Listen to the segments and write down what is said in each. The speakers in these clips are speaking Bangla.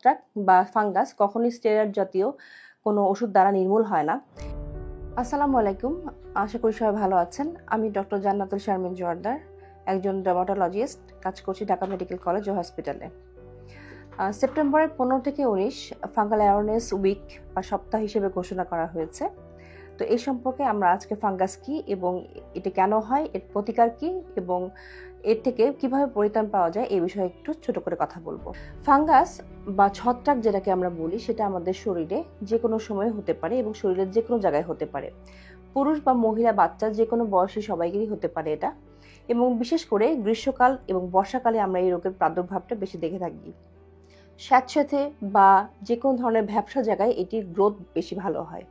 ছত্রাক বা ফাঙ্গাস কখনই স্টেরয়েড জাতীয় কোনো ওষুধ দ্বারা নির্মূল হয় না। আসসালামু আলাইকুম। আশা করি সবাই ভালো আছেন। আমি ডক্টর জান্নাতুল শারমিন জোয়ারদার, একজন ডার্মাটোলজিস্ট কাজ করছি ঢাকা মেডিকেল কলেজ ও হসপিটালে। সেপ্টেম্বরের পনেরো থেকে উনিশ ফাঙ্গাল অ্যাওয়ারনেস উইক বা সপ্তাহ হিসেবে ঘোষণা করা হয়েছে। তো এই সম্পর্কে আমরা আজকে ফাঙ্গাস কি এবং এটা কেন হয়, এর প্রতিকার কি এবং এর থেকে কীভাবে পরিত্রাণ পাওয়া যায় এই বিষয়ে একটু ছোট করে কথা বলব। ফাঙ্গাস বা ছত্রাক যেটাকে আমরা বলি সেটা আমাদের শরীরে যে কোনো সময় হতে পারে এবং শরীরের যে কোনো জায়গায় হতে পারে। পুরুষ বা মহিলা বাচ্চা যে কোনো বয়সী সবাইকেই হতে পারে এটা এবং বিশেষ করে গ্রীষ্মকাল এবং বর্ষাকালে আমরা এই রোগের প্রাদুর্ভাবটা বেশি দেখে থাকি। স্যাঁতস্যাঁতে বা যে কোনো ধরনের ব্যবসা জায়গায় এটির গ্রোথ বেশি ভালো হয়।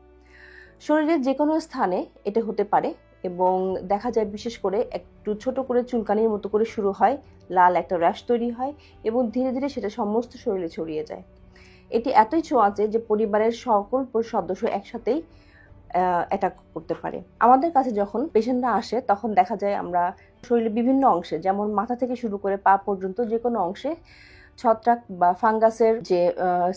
শরীরের যে কোনো স্থানে এটা হতে পারে এবং দেখা যায় বিশেষ করে একটু ছোট করে চুলকানির মতো করে শুরু হয়, লাল একটা র্যাশ তৈরি হয় এবং ধীরে ধীরে সেটা সমস্ত শরীরে ছড়িয়ে যায়। এটি এতই ছোঁয়াচে যে পরিবারের সকল সদস্য একসাথেই অ্যাটাক করতে পারে। আমাদের কাছে যখন পেশেন্টরা আসে, তখন দেখা যায় আমরা শরীরের বিভিন্ন অংশে, যেমন মাথা থেকে শুরু করে পা পর্যন্ত যে কোনো অংশে ছত্রাক বা ফাঙ্গাসের যে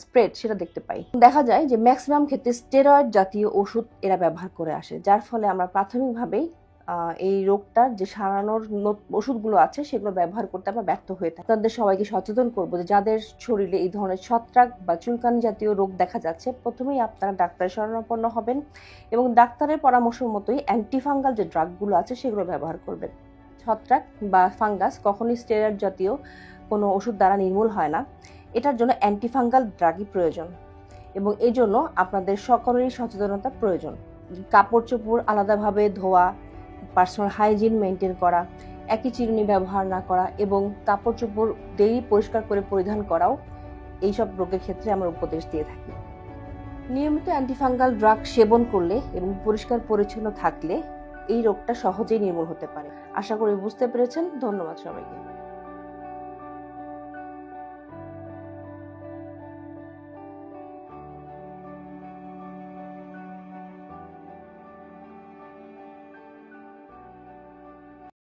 স্প্রেড সেটা দেখতে পাই। দেখা যায় যে ম্যাক্সিমাম ক্ষেত্রে স্টেরয়েড জাতীয় ওষুধ এরা ব্যবহার করে আসে, যার ফলে আমরা প্রাথমিকভাবেই এই রোগটার যে সারানোর ওষুধগুলো আছে সেগুলো ব্যবহার করতে আমরা ব্যর্থ হয়ে থাকি। তাদের সবাইকে সচেতন করব যে যাদের শরীরে এই ধরনের ছত্রাক বা চুলকানি জাতীয় রোগ দেখা যাচ্ছে, প্রথমেই আপনারা ডাক্তারের শরণাপন্ন হবেন এবং ডাক্তারের পরামর্শ মতোই অ্যান্টিফাঙ্গাল যে ড্রাগগুলো আছে সেগুলো ব্যবহার করবেন। ছত্রাক বা ফাঙ্গাস কখনোই স্টেরয়েড জাতীয় কোনো ওষুধ দ্বারা নির্মূল হয় না। এটার জন্য অ্যান্টিফাঙ্গাল ড্রাগই প্রয়োজন এবং এই জন্য আপনাদের সকলেরই সচেতনতা প্রয়োজন। কাপড় চোপড় আলাদাভাবে ধোয়া পার্সোনাল হাইজিন মেনটেন করা, একই চিরুনি ব্যবহার না করা এবং কাপড় চোপড় ডেইলি পরিষ্কার করে পরিধান করাও এইসব রোগের ক্ষেত্রে আমরা উপদেশ দিয়ে থাকি। নিয়মিত অ্যান্টিফাঙ্গাল ড্রাগ সেবন করলে এবং পরিষ্কার পরিচ্ছন্ন থাকলে এই রোগটা সহজেই নির্মূল হতে পারে। আশা করি বুঝতে পেরেছেন। ধন্যবাদ সবাইকে।